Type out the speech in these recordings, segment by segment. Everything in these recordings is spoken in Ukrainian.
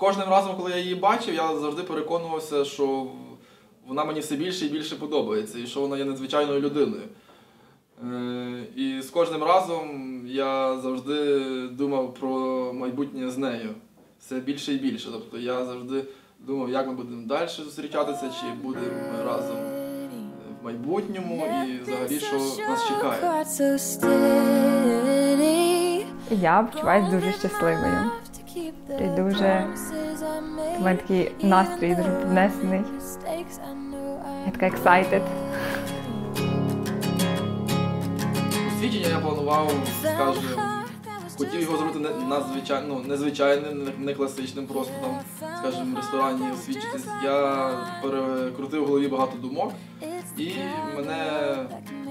кожним разом, коли я її бачив, я завжди переконувався, що вона мені все більше і більше подобається, і що вона є надзвичайною людиною. Е, І з кожним разом я завжди думав про майбутнє з нею. Все більше і більше. Тобто я завжди думав, як ми будемо далі зустрічатися, чи будемо разом в майбутньому, і взагалі, що нас чекає. Я почуваюся дуже щасливою. І дуже- У мене такий настрій дуже піднесений. Я така excited. Освідчення я планував, скажімо, хотів його зробити надзвичайно, ну, незвичайним, не- класичним, просто там, скажімо, в ресторані освідчитись. Я перекрутив в голові багато думок, і мене,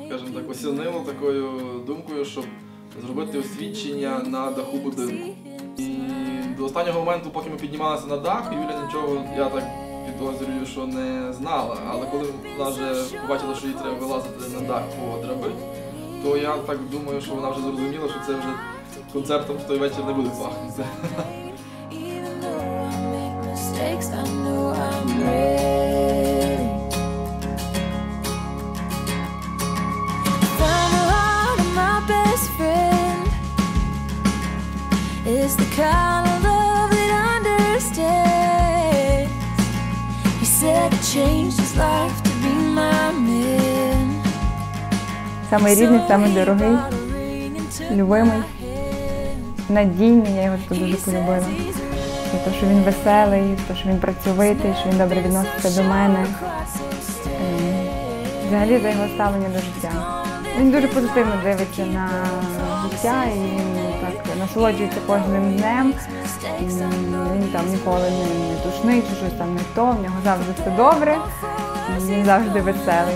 скажімо так, осінило такою думкою, щоб зробити освідчення на даху будинку. До останнього моменту, поки ми піднімалися на дах, Юля нічого, я так підозрюю, що не знала. Але коли вона вже побачила, що їй треба вилазити на дах по драбині, то я так думаю, що вона вже зрозуміла, що це вже концертом в той вечір не буде пахнути. Even though I changed his life to be my man. Самий рідний, самий дорогий, любимий, надійний, я його дуже полюбила. За те, що він веселий, те, що він працьовитий, що він добре відноситься до мене. Ем, Взагалі за його ставлення до життя. Він дуже позитивно дивиться на життя і він так насолоджується кожним днем. Він там ніколи не, душний чи щось там не то. В нього завжди все добре. Він завжди веселий.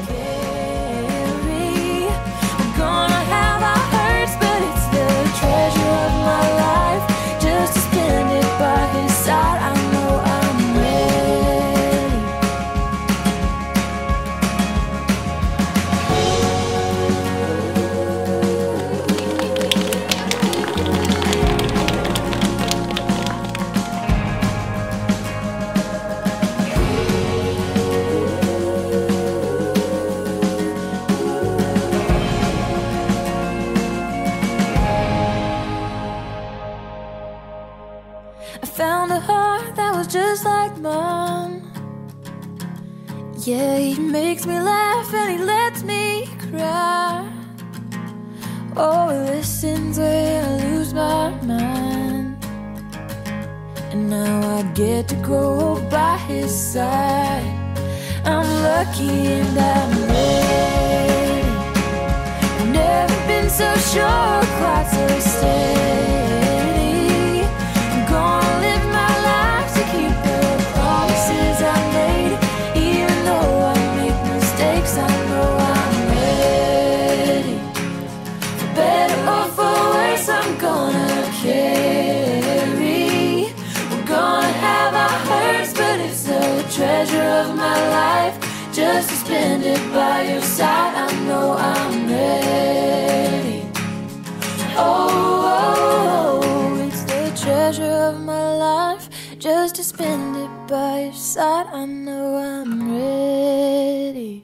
Just like mom. Yeah, he makes me laugh and he lets me cry. Oh, he listens when I lose my mind. And now I get to grow up by his side. I'm lucky and I'm ready. I've never been so sure, quite so steady. Just to spend it by your side, I know I'm ready. Oh, oh, oh, it's the treasure of my life. Just to spend it by your side, I know I'm ready.